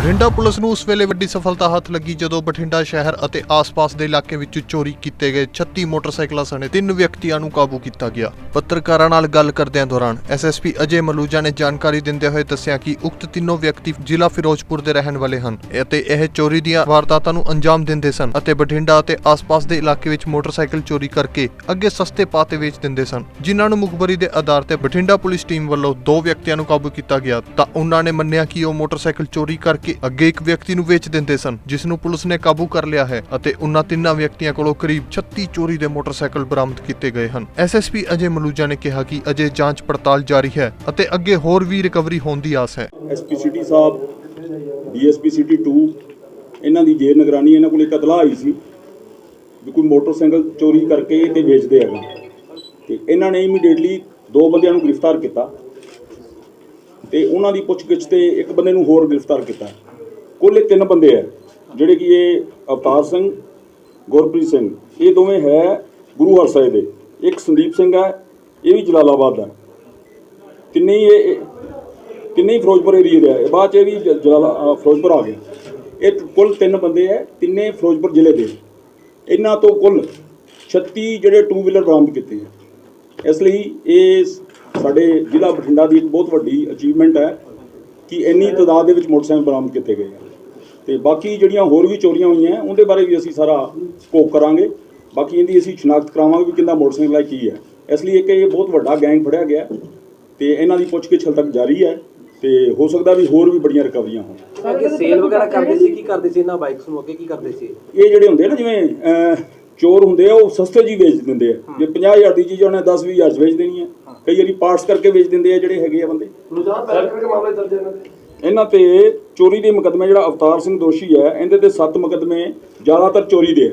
Bathinda police ਨੂੰ ਉਸ ਵੇਲੇ ਵੱਡੀ ਸਫਲਤਾ ਹੱਥ ਲੱਗੀ ਜਦੋਂ ਬਠਿੰਡਾ ਸ਼ਹਿਰ ਅਤੇ ਆਸ-ਪਾਸ ਦੇ ਇਲਾਕੇ ਵਿੱਚੋਂ ਚੋਰੀ ਕੀਤੇ ਗਏ 36 ਮੋਟਰਸਾਈਕਲਾਂ ਸਣੇ ਤਿੰਨ ਵਿਅਕਤੀਆਂ ਨੂੰ ਕਾਬੂ ਕੀਤਾ ਗਿਆ। ਪੱਤਰਕਾਰਾਂ ਨਾਲ ਗੱਲ ਕਰਦਿਆਂ ਦੌਰਾਨ ਐਸਐਸਪੀ ਅਜੇ ਮਲੂਜਾ ਨੇ ਜਾਣਕਾਰੀ ਦਿੰਦੇ ਹੋਏ ਦੱਸਿਆ ਕਿ ਉਕਤ ਤਿੰਨੋਂ ਵਿਅਕਤੀ ਜ਼ਿਲ੍ਹਾ ਫਿਰੋਜ਼ਪੁਰ ਦੇ ਰਹਿਣ ਵਾਲੇ ਹਨ ਅਤੇ ਇਹ ਚੋਰੀ ਦੀਆਂ ਵਾਰਦਾਤਾਂ ਨੂੰ ਅੰਜਾਮ ਦਿੰਦੇ ਸਨ ਅਤੇ ਬਠਿੰਡਾ ਅਤੇ ਆਸ-ਪਾਸ ਦੇ ਇਲਾਕੇ ਵਿੱਚ ਮੋਟਰਸਾਈਕਲ ਚੋਰੀ ਕਰਕੇ ਅੱਗੇ ਸਸਤੇ ਪਾਅ ਵੇਚ ਦਿੰਦੇ ਸਨ। ਜਿਨ੍ਹਾਂ ਨੂੰ ਮੁਖਬਰੀ ਦੇ ਆਧਾਰ ਤੇ ਬਠਿੰਡਾ ਪੁਲਿਸ ਟੀਮ ਵੱਲੋਂ ਦੋ ਵਿਅਕਤੀਆਂ ਨੂੰ ਕਾਬੂ ਕੀਤਾ ਗਿਆ, ਤਾਂ ਉਹਨਾਂ ਨੇ ਮੰਨਿਆ ਕਿ ਉਹ ਮੋਟਰਸਾਈਕਲ ਚੋਰੀ ਕਰਕੇ ਅੱਗੇ ਇੱਕ ਵਿਅਕਤੀ ਨੂੰ ਵੇਚ ਦਿੰਦੇ ਸਨ, ਜਿਸ ਨੂੰ ਪੁਲਿਸ ਨੇ ਕਾਬੂ ਕਰ ਲਿਆ ਹੈ ਅਤੇ ਉਹਨਾਂ ਤਿੰਨਾਂ ਵਿਅਕਤੀਆਂ ਕੋਲੋਂ ਕਰੀਬ 36 ਚੋਰੀ ਦੇ ਮੋਟਰਸਾਈਕਲ ਬਰਾਮਦ ਕੀਤੇ ਗਏ ਹਨ। ਐਸਐਸਪੀ ਅਜੇ ਮਲੂਜਾ ਨੇ ਕਿਹਾ ਕਿ ਅਜੇ ਜਾਂਚ ਪੜਤਾਲ ਜਾਰੀ ਹੈ ਅਤੇ ਅੱਗੇ ਹੋਰ ਵੀ ਰਿਕਵਰੀ ਹੋਣ ਦੀ ਆਸ ਹੈ। ਐਸਪੀ ਸਿਟੀ ਸਾਹਿਬ, ਡੀਐਸਪੀ ਸਿਟੀ 2 ਇਹਨਾਂ ਦੀ ਜੇਰ ਨਿਗਰਾਨੀ ਇਹਨਾਂ ਕੋਲ ਇੱਕ ਇਤਲਾਹ ਆਈ ਸੀ ਵੀ ਕੋਈ ਮੋਟਰਸਾਈਕਲ ਚੋਰੀ ਕਰਕੇ ਤੇ ਵੇਚਦੇ ਹੈਗੇ ਤੇ ਇਹਨਾਂ ਨੇ ਇਮੀਡੀਏਟਲੀ ਦੋ ਬੰਦਿਆਂ ਨੂੰ ਗ੍ਰਿਫਤਾਰ ਕੀਤਾ ਤੇ ਉਹਨਾਂ ਦੀ ਪੁੱਛਗਿੱਛ ਤੇ ਇੱਕ ਬੰਦੇ ਨੂੰ ਹੋਰ ਗ੍ਰਿਫਤਾਰ ਕੀਤਾ। ਕੁੱਲ ਇਹ ਤਿੰਨ ਬੰਦੇ ਆ, ਜਿਹੜੇ ਕਿ ਇਹ ਅਵਤਾਰ ਸਿੰਘ, ਗੁਰਪ੍ਰੀਤ ਸਿੰਘ, ਇਹ ਦੋਵੇਂ ਹੈ ਗੁਰੂ ਹਰਸਾਏ ਦੇ। ਇੱਕ ਸੰਦੀਪ ਸਿੰਘ ਹੈ ਇਹ ਵੀ ਜਲਾਲਾਬਾਦ ਦਾ। ਤਿੰਨੇ ਹੀ ਇਹ ਤਿੰਨੇ ਹੀ ਫਿਰੋਜ਼ਪੁਰ ਏਰੀਏ ਦੇ ਆ ਬਾਅਦ ਚ ਇਹ ਵੀ ਜਲਾਲਾ ਫਿਰੋਜ਼ਪੁਰ ਆ ਗਿਆ। ਇਹ ਕੁੱਲ ਤਿੰਨ ਬੰਦੇ ਆ ਤਿੰਨੇ ਫਿਰੋਜ਼ਪੁਰ ਜ਼ਿਲ੍ਹੇ ਦੇ। ਇਹਨਾਂ ਤੋਂ ਕੁੱਲ 36 ਜਿਹੜੇ ਟੂ ਵੀਲਰ ਬਰਾਮਦ ਕੀਤੇ ਆ ਇਸ ਲਈ ਇਹ ਸਾਡੇ ਜ਼ਿਲ੍ਹਾ ਬਠਿੰਡਾ ਦੀ ਇੱਕ ਬਹੁਤ ਵੱਡੀ ਅਚੀਵਮੈਂਟ ਹੈ ਕਿ ਇੰਨੀ ਤਾਦਾਦ ਦੇ ਵਿੱਚ ਮੋਟਰਸਾਈਕਲ ਬਰਾਮਦ ਕੀਤੇ ਗਏ ਆ ਤੇ ਬਾਕੀ ਜਿਹੜੀਆਂ ਹੋਰ ਵੀ ਚੋਰੀਆਂ ਹੋਈਆਂ ਉਹਦੇ ਬਾਰੇ ਵੀ ਅਸੀਂ ਸਾਰਾ ਸਕੋਪ ਕਰਾਂਗੇ। ਬਾਕੀ ਇਹਦੀ ਅਸੀਂ ਸ਼ਨਾਖਤ ਕਰਾਵਾਂਗੇ ਵੀ ਕਿੰਨਾ ਮੋਟਰਸਾਈਕਲ ਹੈ, ਕੀ ਹੈ। ਇਸ ਲਈ ਇੱਕ ਇਹ ਬਹੁਤ ਵੱਡਾ ਗੈਂਗ ਫੜਿਆ ਗਿਆ ਤੇ ਇਹਨਾਂ ਦੀ ਪੁੱਛਗਿੱਛ ਹਾਲੇ ਤੱਕ ਜਾਰੀ ਹੈ ਤੇ ਹੋ ਸਕਦਾ ਵੀ ਹੋਰ ਵੀ ਬੜੀਆਂ ਰਿਕਵਰੀਆਂ ਹੋਣ। ਅੱਗੇ ਸੇਲ ਵਗੈਰਾ ਕਰਦੇ ਸੀ ਕੀ ਕਰਦੇ ਸੀ ਇਹਨਾਂ ਬਾਈਕਸ ਨੂੰ ਅੱਗੇ ਕੀ ਕਰਦੇ ਸੀ? ਇਹ ਜਿਹੜੇ ਹੁੰਦੇ ਆ ਨਾ ਜਿਵੇਂ ਚੋਰ ਹੁੰਦੇ ਆ ਉਹ ਸਸਤੇ ਜੀ ਵੇਚ ਦਿੰਦੇ ਆ। ਜੇ 50000 ਦੀ ਚੀਜ਼ ਉਹਨੇ 10 20000 ਚ ਵੇਚ ਦੇਣੀ ਹੈ। ਕਈ ਵਾਰੀ ਪਾਰਟਸ ਕਰਕੇ ਵੇਚ ਦਿੰਦੇ ਆ ਜਿਹੜੇ ਹੈਗੇ ਆ ਬੰਦੇ। ਲੁਧਿਆਣਾ ਪੈਰ ਕਰਕੇ ਮਾਮਲੇ ਦਰਜ ਇਹਨਾਂ ਦੇ। ਇਹਨਾਂ ਤੇ ਚੋਰੀ ਦੇ ਮੁਕੱਦਮੇ ਜਿਹੜਾ ਅਵਤਾਰ ਸਿੰਘ ਦੋਸ਼ੀ ਹੈ ਇਹਦੇ ਤੇ 7 ਮੁਕੱਦਮੇ ਜ਼ਿਆਦਾਤਰ ਚੋਰੀ ਦੇ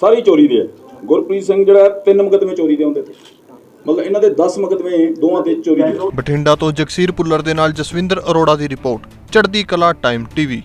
ਸਾਰੀ ਚੋਰੀ ਦੇ ਆ। ਗੁਰਪ੍ਰੀਤ ਸਿੰਘ ਜਿਹੜਾ ਤਿੰਨ ਮੁਕੱਦਮੇ ਚੋਰੀ ਦੇ ਹੁੰਦੇ ਤੇ। ਮਤਲਬ ਇਹਨਾਂ ਦੇ 10 ਮੁਕੱਦਮੇ ਦੋਵਾਂ ਤੇ ਚੋਰੀ ਦੇ। ਬਠਿੰਡਾ ਤੋਂ ਜਗਸੀਰ ਪੁੱਲਰ ਦੇ ਨਾਲ ਜਸਵਿੰਦਰ ਅਰੋੜਾ ਦੀ ਰਿਪੋਰਟ, ਚੜ੍ਹਦੀ ਕਲਾ ਟਾਈਮ ਟੀਵੀ।